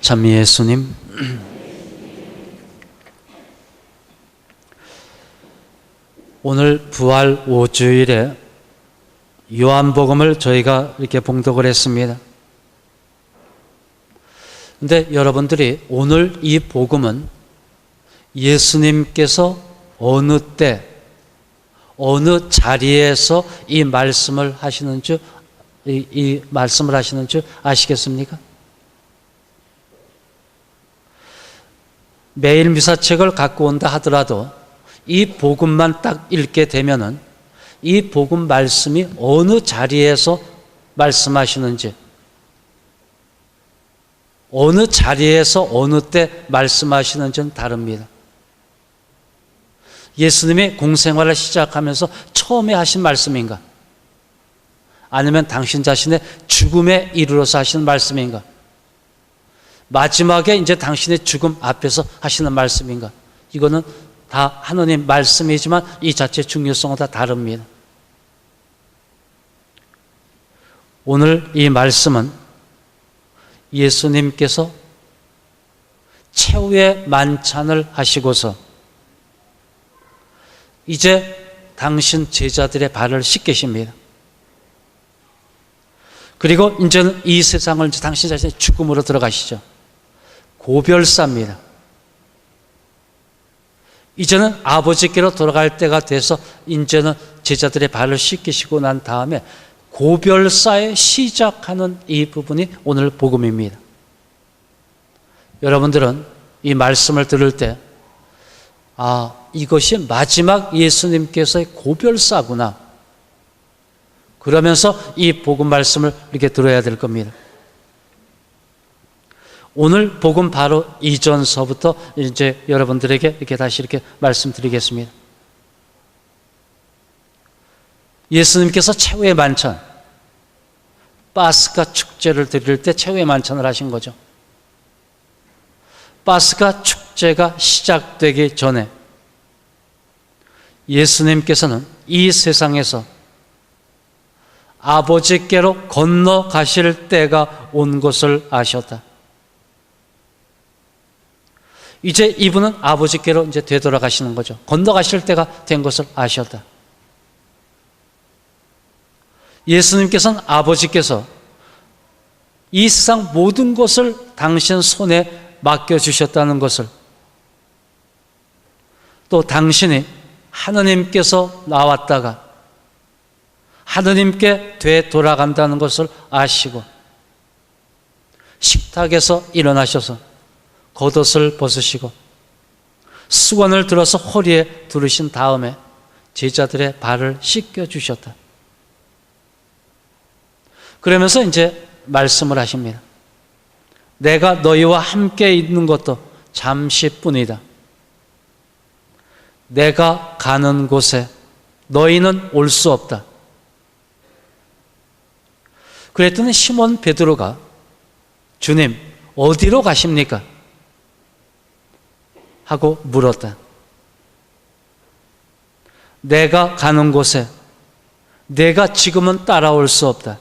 참 예수님 오늘 부활 5주일에 요한복음을 저희가 이렇게 봉독을 했습니다. 근데 여러분들이 오늘 이 복음은 예수님께서 어느 때, 어느 자리에서 이 말씀을 하시는 줄, 이, 이 말씀을 하시는 줄 아시겠습니까? 매일 미사책을 갖고 온다 하더라도 이 복음만 딱 읽게 되면은 이 복음 말씀이 어느 자리에서 말씀하시는지 어느 자리에서 어느 때 말씀하시는지는 다릅니다. 예수님이 공생활을 시작하면서 처음에 하신 말씀인가? 아니면 당신 자신의 죽음에 이르러서 하시는 말씀인가? 마지막에 이제 당신의 죽음 앞에서 하시는 말씀인가? 이거는 다 하느님 말씀이지만 이 자체의 중요성은 다 다릅니다. 오늘 이 말씀은 예수님께서 최후의 만찬을 하시고서 이제 당신 제자들의 발을 씻기십니다. 그리고 이제는 이 세상을 당신 자신의 죽음으로 들어가시죠. 고별사입니다. 이제는 아버지께로 돌아갈 때가 돼서 이제는 제자들의 발을 씻기시고 난 다음에 고별사에 시작하는 이 부분이 오늘 복음입니다. 여러분들은 이 말씀을 들을 때, 아, 이것이 마지막 예수님께서의 고별사구나. 그러면서 이 복음 말씀을 이렇게 들어야 될 겁니다. 오늘 복음 바로 이전서부터 이제 여러분들에게 이렇게 다시 이렇게 말씀드리겠습니다. 예수님께서 최후의 만찬, 파스카 축제를 드릴 때 최후의 만찬을 하신 거죠. 파스카 축제가 시작되기 전에 예수님께서는 이 세상에서 아버지께로 건너가실 때가 온 것을 아셨다. 이제 이분은 아버지께로 이제 되돌아가시는 거죠. 건너가실 때가 된 것을 아셨다. 예수님께서는 아버지께서 이 세상 모든 것을 당신 손에 맡겨주셨다는 것을 또 당신이 하느님께서 나왔다가 하느님께 되돌아간다는 것을 아시고 식탁에서 일어나셔서 겉옷을 벗으시고 수건을 들어서 허리에 두르신 다음에 제자들의 발을 씻겨 주셨다. 그러면서 이제 말씀을 하십니다. 내가 너희와 함께 있는 것도 잠시뿐이다. 내가 가는 곳에 너희는 올 수 없다. 그랬더니 시몬 베드로가 주님 어디로 가십니까? 하고 물었다. 내가 가는 곳에 내가 지금은 따라올 수 없다.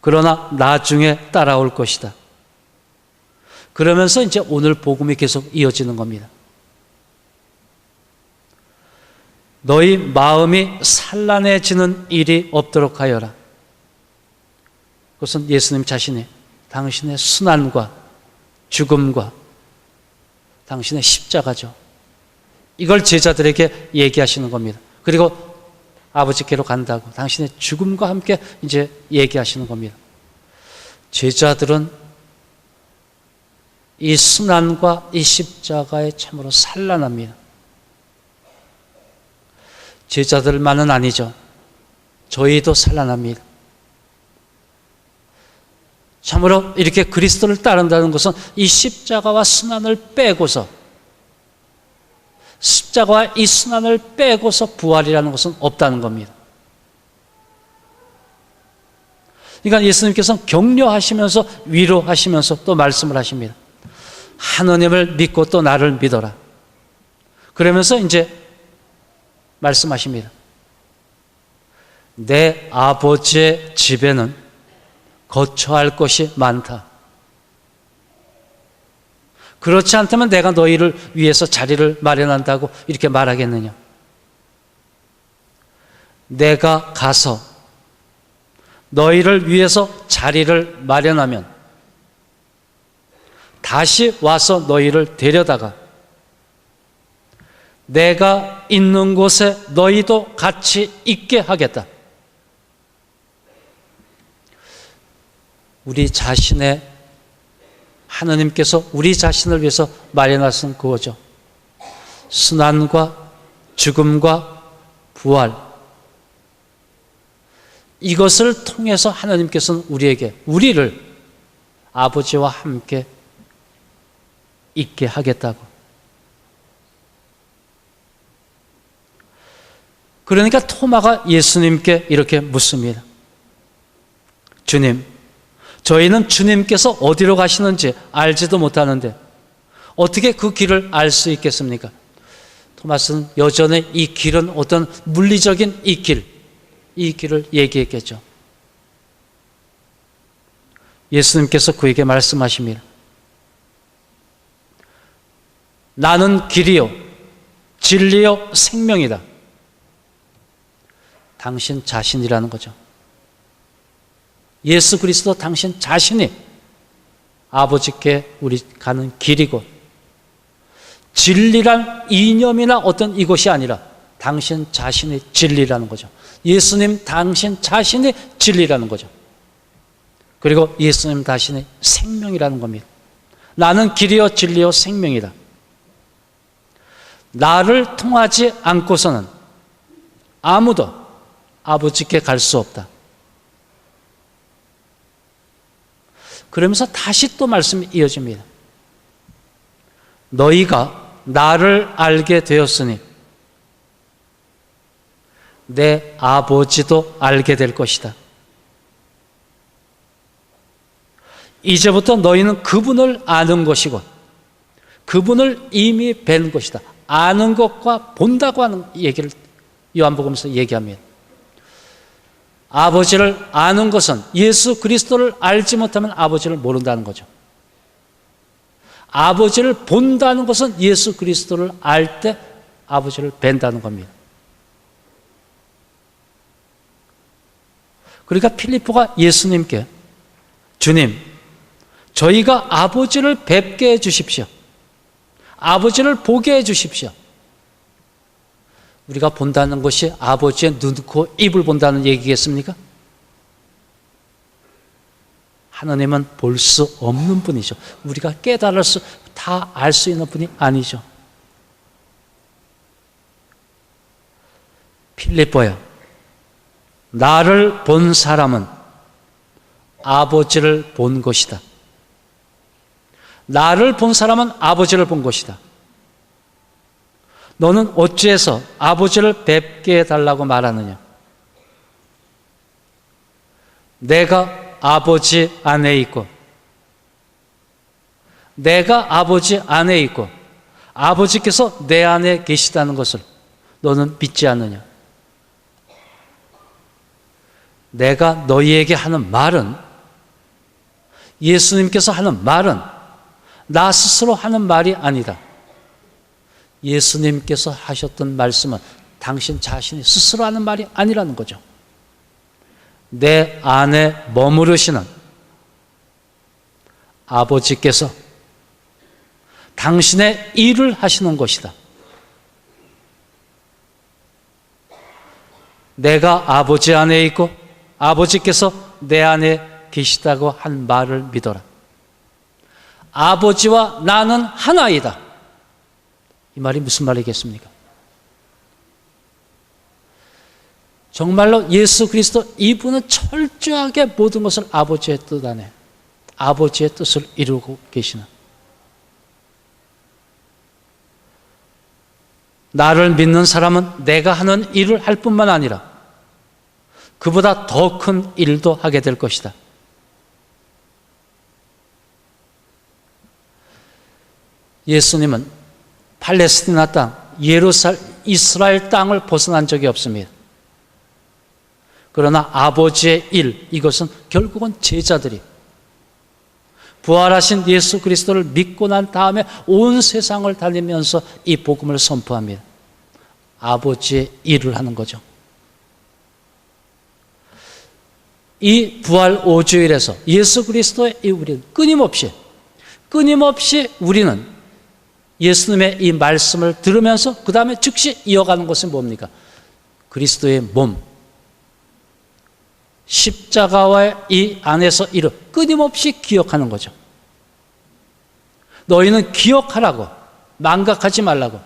그러나 나중에 따라올 것이다. 그러면서 이제 오늘 복음이 계속 이어지는 겁니다. 너희 마음이 산란해지는 일이 없도록 하여라. 그것은 예수님 자신이 당신의 순환과 죽음과 당신의 십자가죠. 이걸 제자들에게 얘기하시는 겁니다. 그리고 아버지께로 간다고 당신의 죽음과 함께 이제 얘기하시는 겁니다. 제자들은 이 순환과 이 십자가에 참으로 산란합니다. 제자들만은 아니죠. 저희도 산란합니다. 참으로 이렇게 그리스도를 따른다는 것은 이 십자가와 순환을 빼고서 십자가와 이 순환을 빼고서 부활이라는 것은 없다는 겁니다. 그러니까 예수님께서는 격려하시면서 위로하시면서 또 말씀을 하십니다. 하느님을 믿고 또 나를 믿어라. 그러면서 이제 말씀하십니다. 내 아버지의 집에는 거처할 것이 많다. 그렇지 않다면 내가 너희를 위해서 자리를 마련한다고 이렇게 말하겠느냐? 내가 가서 너희를 위해서 자리를 마련하면 다시 와서 너희를 데려다가 내가 있는 곳에 너희도 같이 있게 하겠다. 우리 자신의 하나님께서 우리 자신을 위해서 마련하신 그거죠. 순환과 죽음과 부활. 이것을 통해서 하나님께서는 우리에게, 우리를 아버지와 함께 있게 하겠다고. 그러니까 토마가 예수님께 이렇게 묻습니다. 주님, 저희는 주님께서 어디로 가시는지 알지도 못하는데 어떻게 그 길을 알 수 있겠습니까? 토마스는 여전히 이 길은 어떤 물리적인 이 길, 이 길을 얘기했겠죠. 예수님께서 그에게 말씀하십니다. 나는 길이요, 진리요, 생명이다. 당신 자신이라는 거죠. 예수 그리스도 당신 자신이 아버지께 우리 가는 길이고 진리란 이념이나 어떤 이것이 아니라 당신 자신이 진리라는 거죠. 예수님 당신 자신이 진리라는 거죠. 그리고 예수님 자신이 생명이라는 겁니다. 나는 길이요 진리요 생명이다. 나를 통하지 않고서는 아무도 아버지께 갈 수 없다. 그러면서 다시 또 말씀이 이어집니다. 너희가 나를 알게 되었으니 내 아버지도 알게 될 것이다. 이제부터 너희는 그분을 아는 것이고 그분을 이미 뵌 것이다. 아는 것과 본다고 하는 얘기를 요한복음에서 얘기합니다. 아버지를 아는 것은 예수 그리스도를 알지 못하면 아버지를 모른다는 거죠. 아버지를 본다는 것은 예수 그리스도를 알 때 아버지를 뵌다는 겁니다. 그러니까 필리포가 예수님께 주님, 저희가 아버지를 뵙게 해 주십시오. 아버지를 보게 해 주십시오. 우리가 본다는 것이 아버지의 눈, 코, 입을 본다는 얘기겠습니까? 하나님은 볼 수 없는 분이죠. 우리가 깨달을 수, 다 알 수 있는 분이 아니죠. 필리포야, 나를 본 사람은 아버지를 본 것이다. 나를 본 사람은 아버지를 본 것이다. 너는 어찌해서 아버지를 뵙게 해달라고 말하느냐? 내가 아버지 안에 있고, 내가 아버지 안에 있고, 아버지께서 내 안에 계시다는 것을 너는 믿지 않느냐? 내가 너희에게 하는 말은 예수님께서 하는 말은 나 스스로 하는 말이 아니다. 예수님께서 하셨던 말씀은 당신 자신이 스스로 하는 말이 아니라는 거죠. 내 안에 머무르시는 아버지께서 당신의 일을 하시는 것이다. 내가 아버지 안에 있고 아버지께서 내 안에 계시다고 한 말을 믿어라. 아버지와 나는 하나이다. 이 말이 무슨 말이겠습니까? 정말로 예수 그리스도 이분은 철저하게 모든 것을 아버지의 뜻 안에 아버지의 뜻을 이루고 계시는 나를 믿는 사람은 내가 하는 일을 할 뿐만 아니라 그보다 더 큰 일도 하게 될 것이다. 예수님은 팔레스티나 땅, 예루살, 이스라엘 땅을 벗어난 적이 없습니다. 그러나 아버지의 일, 이것은 결국은 제자들이 부활하신 예수 그리스도를 믿고 난 다음에 온 세상을 다니면서 이 복음을 선포합니다. 아버지의 일을 하는 거죠. 이 부활 5주일에서 예수 그리스도의 이 우리는 끊임없이 끊임없이 우리는 예수님의 이 말씀을 들으면서 그 다음에 즉시 이어가는 것은 뭡니까? 그리스도의 몸, 십자가와의 이 안에서 이를 끊임없이 기억하는 거죠. 너희는 기억하라고, 망각하지 말라고.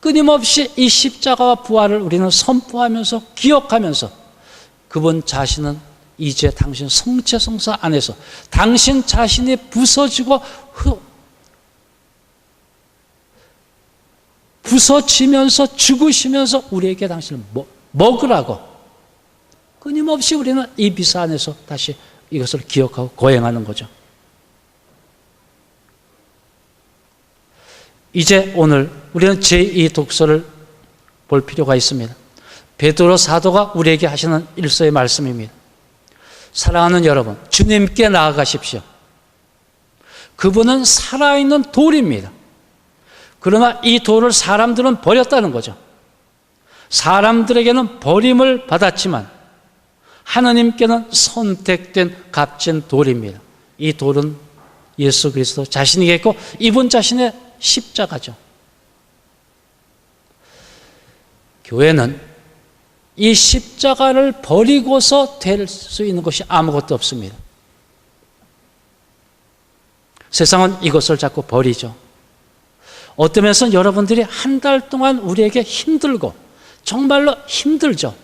끊임없이 이 십자가와 부활을 우리는 선포하면서 기억하면서 그분 자신은 이제 당신 성체성사 안에서 당신 자신이 부서지고 부서지면서 죽으시면서 우리에게 당신을 먹으라고 끊임없이 우리는 이 비사 안에서 다시 이것을 기억하고 거행하는 거죠. 이제 오늘 우리는 제2 독서를 볼 필요가 있습니다. 베드로 사도가 우리에게 하시는 일서의 말씀입니다. 사랑하는 여러분, 주님께 나아가십시오. 그분은 살아있는 돌입니다. 그러나 이 돌을 사람들은 버렸다는 거죠. 사람들에게는 버림을 받았지만 하나님께는 선택된 값진 돌입니다. 이 돌은 예수 그리스도 자신이겠고 이분 자신의 십자가죠. 교회는 이 십자가를 버리고서 될 수 있는 것이 아무것도 없습니다. 세상은 이것을 자꾸 버리죠. 어떤 면에서 여러분들이 한 달 동안 우리에게 힘들고 정말로 힘들죠.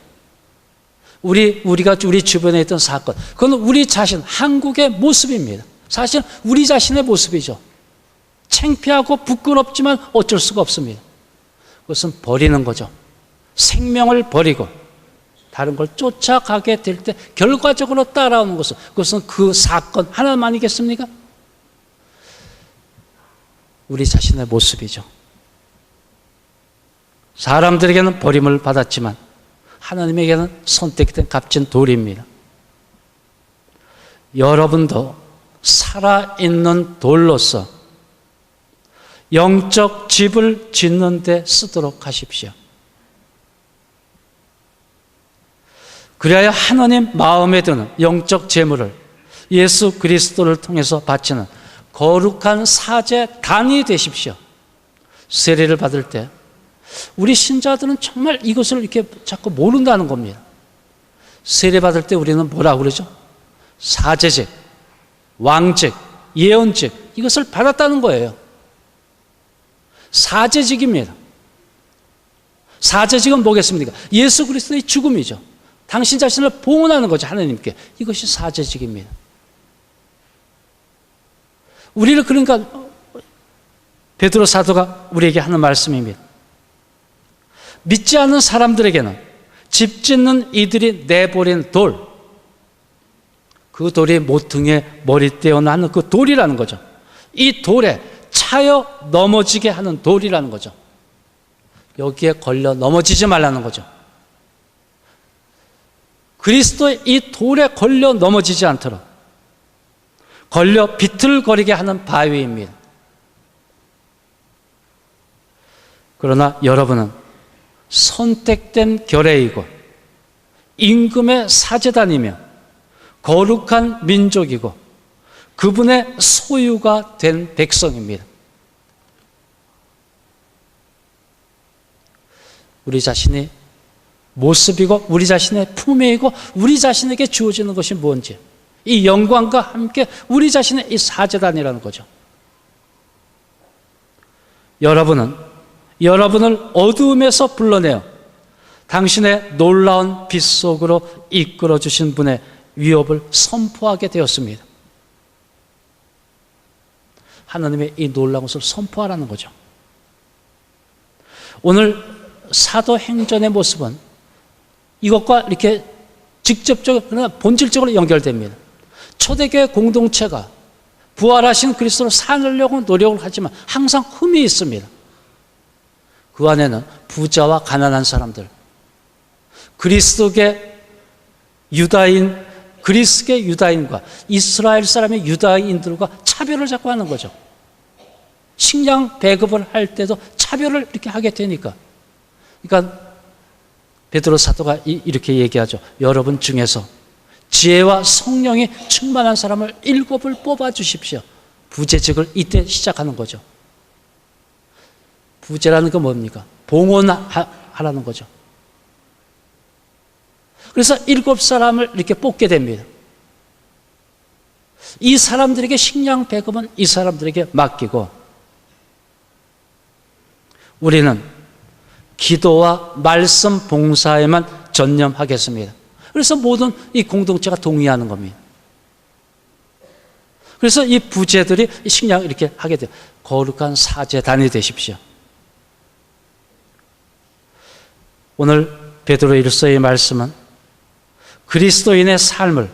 우리 우리가 우리 주변에 있던 사건, 그건 우리 자신 한국의 모습입니다. 사실 우리 자신의 모습이죠. 창피하고 부끄럽지만 어쩔 수가 없습니다. 그것은 버리는 거죠. 생명을 버리고 다른 걸 쫓아가게 될 때 결과적으로 따라오는 것은 그것은 그 사건 하나만이겠습니까? 우리 자신의 모습이죠. 사람들에게는 버림을 받았지만 하나님에게는 선택된 값진 돌입니다. 여러분도 살아있는 돌로서 영적 집을 짓는 데 쓰도록 하십시오. 그래야 하나님 마음에 드는 영적 재물을 예수 그리스도를 통해서 바치는 거룩한 사제단이 되십시오. 세례를 받을 때 우리 신자들은 정말 이것을 이렇게 자꾸 모른다는 겁니다. 세례 받을 때 우리는 뭐라 그러죠? 사제직, 왕직, 예언직 이것을 받았다는 거예요. 사제직입니다. 사제직은 뭐겠습니까? 예수 그리스도의 죽음이죠. 당신 자신을 봉헌하는 거죠, 하나님께. 이것이 사제직입니다. 우리를 그러니까 베드로 사도가 우리에게 하는 말씀입니다. 믿지 않는 사람들에게는 집 짓는 이들이 내버린 돌, 그 돌이 모퉁이에 머리떼어 나는 그 돌이라는 거죠. 이 돌에 차여 넘어지게 하는 돌이라는 거죠. 여기에 걸려 넘어지지 말라는 거죠. 그리스도의 이 돌에 걸려 넘어지지 않도록 걸려 비틀거리게 하는 바위입니다. 그러나 여러분은 선택된 결례이고 임금의 사제단이며 거룩한 민족이고 그분의 소유가 된 백성입니다. 우리 자신이 모습이고 우리 자신의 품위이고 우리 자신에게 주어지는 것이 뭔지 이 영광과 함께 우리 자신의 이 사제단이라는 거죠. 여러분은 여러분을 어두움에서 불러내어 당신의 놀라운 빛 속으로 이끌어 주신 분의 위협을 선포하게 되었습니다. 하나님의 이 놀라운 것을 선포하라는 거죠. 오늘 사도행전의 모습은 이것과 이렇게 직접적으로 본질적으로 연결됩니다. 초대교회 공동체가 부활하신 그리스도를 살려고 노력을 하지만 항상 흠이 있습니다. 그 안에는 부자와 가난한 사람들, 그리스도계 유다인 그리스계 유다인과 이스라엘 사람의 유다인들과 차별을 자꾸 하는 거죠. 식량 배급을 할 때도 차별을 이렇게 하게 되니까. 그러니까 베드로 사도가 이렇게 얘기하죠. 여러분 중에서 지혜와 성령이 충만한 사람을 일곱을 뽑아 주십시오. 부재직을 이때 시작하는 거죠. 부재라는 건 뭡니까? 봉헌하라는 거죠. 그래서 일곱 사람을 이렇게 뽑게 됩니다. 이 사람들에게 식량 배급은 이 사람들에게 맡기고 우리는 기도와 말씀 봉사에만 전념하겠습니다. 그래서 모든 이 공동체가 동의하는 겁니다. 그래서 이 부제들이 식량 이렇게 하게 돼요. 거룩한 사제단이 되십시오. 오늘 베드로 일서의 말씀은 그리스도인의 삶을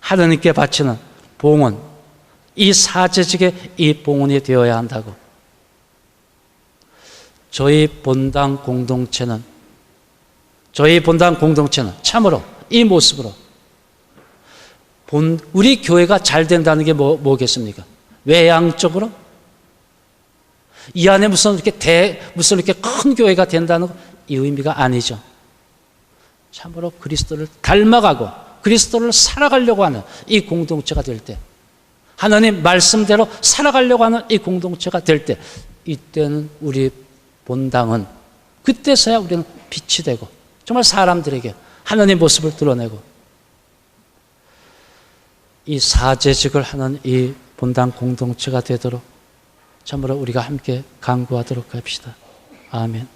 하나님께 바치는 봉헌, 이 사제직의 이 봉헌이 되어야 한다고. 저희 본당 공동체는, 저희 본당 공동체는 참으로 이 모습으로 본, 우리 교회가 잘 된다는 게 뭐, 뭐겠습니까? 외향적으로? 이 안에 무슨 이렇게 대, 무슨 이렇게 큰 교회가 된다는 이 의미가 아니죠. 참으로 그리스도를 닮아가고 그리스도를 살아가려고 하는 이 공동체가 될 때, 하나님 말씀대로 살아가려고 하는 이 공동체가 될 때, 이때는 우리 본당은 그때서야 우리는 빛이 되고 정말 사람들에게 하나님 모습을 드러내고 이 사제직을 하는 이 본당 공동체가 되도록 참으로 우리가 함께 강구하도록 합시다. 아멘.